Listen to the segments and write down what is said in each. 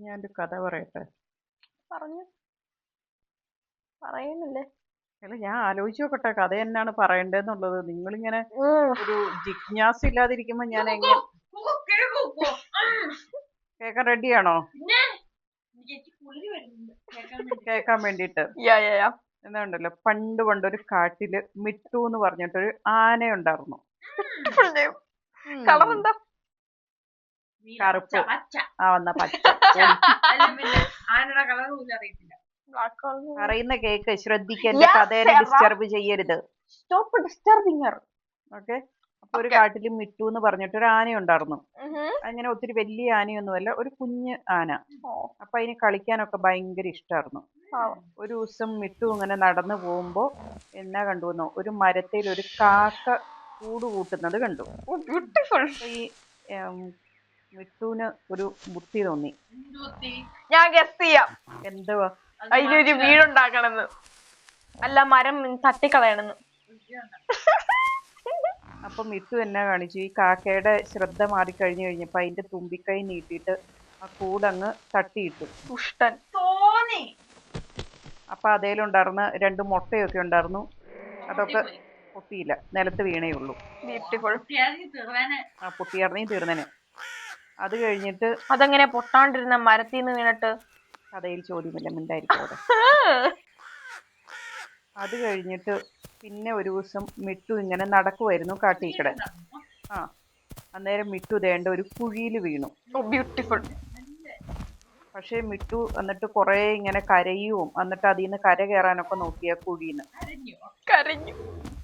ഞാനൊരു കഥ പറയട്ടെ? പറഞ്ഞു. പറയുന്നില്ലേ. അല്ല ഞാൻ ആലോചിച്ച് നോക്കട്ടെ കഥ എന്നാണ് പറയണ്ടേന്നുള്ളത് നിങ്ങളിങ്ങനെ ഒരു ജിജ്ഞാസ ഇല്ലാതിരിക്കുമ്പോ ഞാൻ എങ്ങനെ കേക്കാൻ റെഡിയാണോ കേക്കാൻ വേണ്ടിട്ട് യാ എന്താണ്ടല്ലോ പണ്ട് ഒരു കാട്ടിൽ മിട്ടു എന്ന് പറഞ്ഞിട്ടൊരു ആന ഉണ്ടായിരുന്നു കളർ എന്താ കറുപ്പ്. ആ വന്ന പച്ച. ആനയുടെ കളർ പോലും അറിയത്തില്ല. ബ്ലാക്ക് കളർ പറയുന്ന കേക്ക് ശ്രദ്ധിക്കുക എന്റെ കഥയെ ഡിസ്റ്റർബ് ചെയ്യരുത്. സ്റ്റോപ്പ് ഡിസ്റ്റർബിങ് ഹർ ഓക്കെ അപ്പൊ ഒരു കാട്ടിൽ മിട്ടു എന്ന് പറഞ്ഞിട്ട് ഒരു ആന ഉണ്ടായിരുന്നു അങ്ങനെ ഒത്തിരി വലിയ ആനയൊന്നുമല്ല ഒരു കുഞ്ഞ് ആന. അപ്പൊ അതിന് കളിക്കാനൊക്കെ ഭയങ്കര ഇഷ്ടമായിരുന്നു ഒരു ദിവസം മിട്ടു ഇങ്ങനെ നടന്നു പോകുമ്പോ എന്നാ കണ്ടു കണ്ടുവന്നോ ഒരു മരത്തിൽ ഒരു കാക്ക കൂട് കൂട്ടുന്നത് കണ്ടു. ബ്യൂട്ടിഫുൾ ഈ മിട്ടുവിന് ഒരു ബുദ്ധി തോന്നി. ഞാൻ ഗസ് ചെയ്യാം. എന്തുവാ അത് അതിലൊരു വീടുണ്ടാക്കണമെന്ന്. അല്ല മരം തട്ടിക്കളയണെന്ന് അപ്പൊ മിട്ടു എന്നെ കാണിച്ചു? ഈ കാക്കയുടെ ശ്രദ്ധ മാറിക്കഴിഞ്ഞു കഴിഞ്ഞപ്പോ അതിന്റെ തുമ്പിക്കൈ നീട്ടിയിട്ട് ആ കൂടങ്ങ് തട്ടിയിട്ടു. ദുഷ്ടൻ. തോന്നി. അപ്പൊ അതേലുണ്ടായിരുന്ന രണ്ട് മുട്ടയൊക്കെ ഉണ്ടായിരുന്നു അതൊക്കെ. പൊട്ടിയില്ല. നിലത്ത് വീണേ ഉള്ളൂ. ആ പൊട്ടിയറിഞ്ഞേ തീർന്നനെ. അത് കഴിഞ്ഞിട്ട് അതെങ്ങനെ പൊട്ടാണ്ടിരുന്ന മരത്തിൽ നിന്ന് വീണിട്ട്? കഥയിൽ ചോദ്യമില്ല മിണ്ടായിരിക്കും അവിടെ. അത് കഴിഞ്ഞിട്ട് പിന്നെ ഒരു ദിവസം മിട്ടു ഇങ്ങനെ നടക്കുമായിരുന്നു കാട്ടിക്കടെ ആ അന്നേരം മിട്ടു ദേണ്ട ഒരു കുഴിയിൽ വീണു. ബ്യൂട്ടിഫുൾ. പക്ഷേ മിട്ടു എന്നിട്ട് കുറേ ഇങ്ങനെ കരയുവും എന്നിട്ട് അതിൽ നിന്ന് കര കയറാനൊക്കെ നോക്കിയ കുഴിന്ന് കരഞ്ഞോ? കരഞ്ഞു.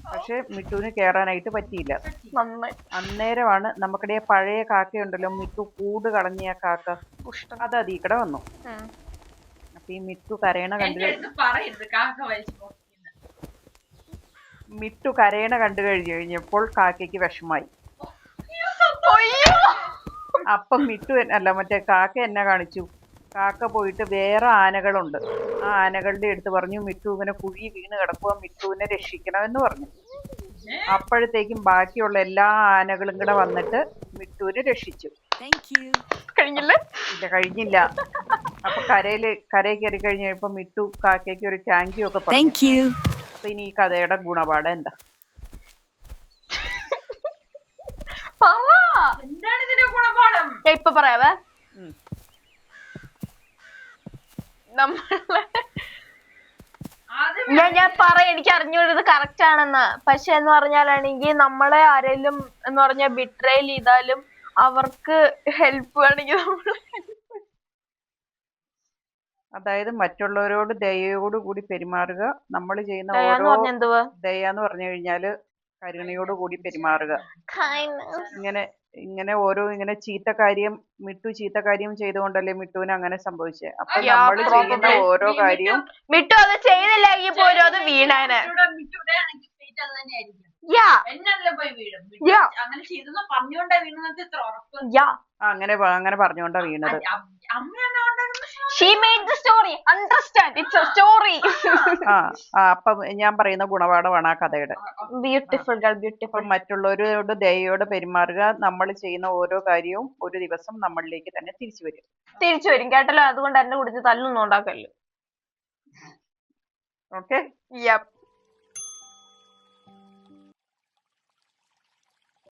പക്ഷേ മിട്ടുവിന് കയറാനായിട്ട് പറ്റിയില്ല. നന്നായി. അന്നേരമാണ് നമുക്കിടെ പഴയ കാക്കയുണ്ടല്ലോ മിട്ടു കൂട് കളഞ്ഞ കാക്ക. അത് അത് അതിക്കടെ വന്നു. അപ്പൊ ഈ മിട്ടു കരയണ കണ്ടു മിട്ടു കരയണ കണ്ടു കഴിഞ്ഞു കഴിഞ്ഞപ്പോൾ കാക്കയ്ക്ക് വിഷമായി. അപ്പം മിട്ടു അല്ല മറ്റേ കാക്ക എന്നെ കാണിച്ചു. കാക്ക പോയിട്ട് വേറെ ആനകളുണ്ട്. ആ ആനകളുടെ അടുത്ത് പറഞ്ഞു മിട്ടു ഇങ്ങനെ കുഴി വീണ് കിടക്കുക മിട്ടുവിനെ രക്ഷിക്കണം എന്ന് പറഞ്ഞു. അപ്പോഴത്തേക്കും ബാക്കിയുള്ള എല്ലാ ആനകളും കൂടെ വന്നിട്ട് മിട്ടുവിനെ രക്ഷിച്ചു. കഴിഞ്ഞില്ല? ഇല്ല കഴിഞ്ഞില്ല. അപ്പൊ കരയിൽ കരയിൽ കയറി കഴിഞ്ഞപ്പോ മിട്ടു കാക്കയ്ക്ക് ഒരു താങ്ക് യു ഒക്കെ പറഞ്ഞു. അപ്പൊ ഇനി ഈ കഥയുടെ ഗുണപാഠം എന്താ? പറ എന്താണ് ഇതിന്റെ ഗുണപാഠം? ഞാൻ ഇപ്പൊ പറയാവേ. നമ്മളെ. ഞാൻ ഞാൻ പറയാം എനിക്ക് അറിഞ്ഞൂടത് കറക്റ്റ് ആണെന്ന്. പക്ഷെ എന്ന് പറഞ്ഞാലാണെങ്കിൽ നമ്മളെ ആരെങ്കിലും എന്ന് പറഞ്ഞ ബിട്രേൽ ചെയ്താലും അവർക്ക് ഹെൽപ്പ് വേണമെങ്കിൽ നമ്മൾ അതായത് മറ്റുള്ളവരോട് ദയയോട് കൂടി പെരുമാറുക. നമ്മൾ ചെയ്യുന്ന ഓരോ ദയ എന്ന് പറഞ്ഞു കഴിഞ്ഞാൽ കരുണയോട് കൂടി പെരുമാറുക ഇങ്ങനെ ഇങ്ങനെ ഓരോ ഇങ്ങനെ ചീത്ത കാര്യം മിട്ടു ചീത്ത കാര്യം ചെയ്തുകൊണ്ടല്ലേ മിട്ടുവിന് അങ്ങനെ സംഭവിച്ചത് അപ്പൊ നമ്മൾ നമ്മൾ ചെയ്യുന്ന ഓരോ കാര്യവും മിട്ടു അത് ചെയ്തില്ലെങ്കിൽ പോലും അത് വീണേനെ. അങ്ങനെ അങ്ങനെ പറഞ്ഞുകൊണ്ടാ വീണത്. She made the story understand it's a story ആ ആ അപ്പം ഞാൻ പറയുന്ന ഗുണപാഠമാണ് ആ കഥയുടെ. ബ്യൂട്ടിഫുൾ ഗേൾ ബ്യൂട്ടിഫുൾ അപ്പം മറ്റുള്ളവരോട് ദയയോടെ പെരുമാറുക. നമ്മൾ ചെയ്യുന്ന ഓരോ കാര്യവും ഒരു ദിവസം നമ്മളിലേക്ക് തന്നെ തിരിച്ചു വരും. തിരിച്ചു വരും. കേട്ടല്ലോ? അതുകൊണ്ട് എന്നെ കുടിച്ച് തല്ലൊന്നും ഉണ്ടാക്കല്ലോ ഓക്കെ യപ്പ്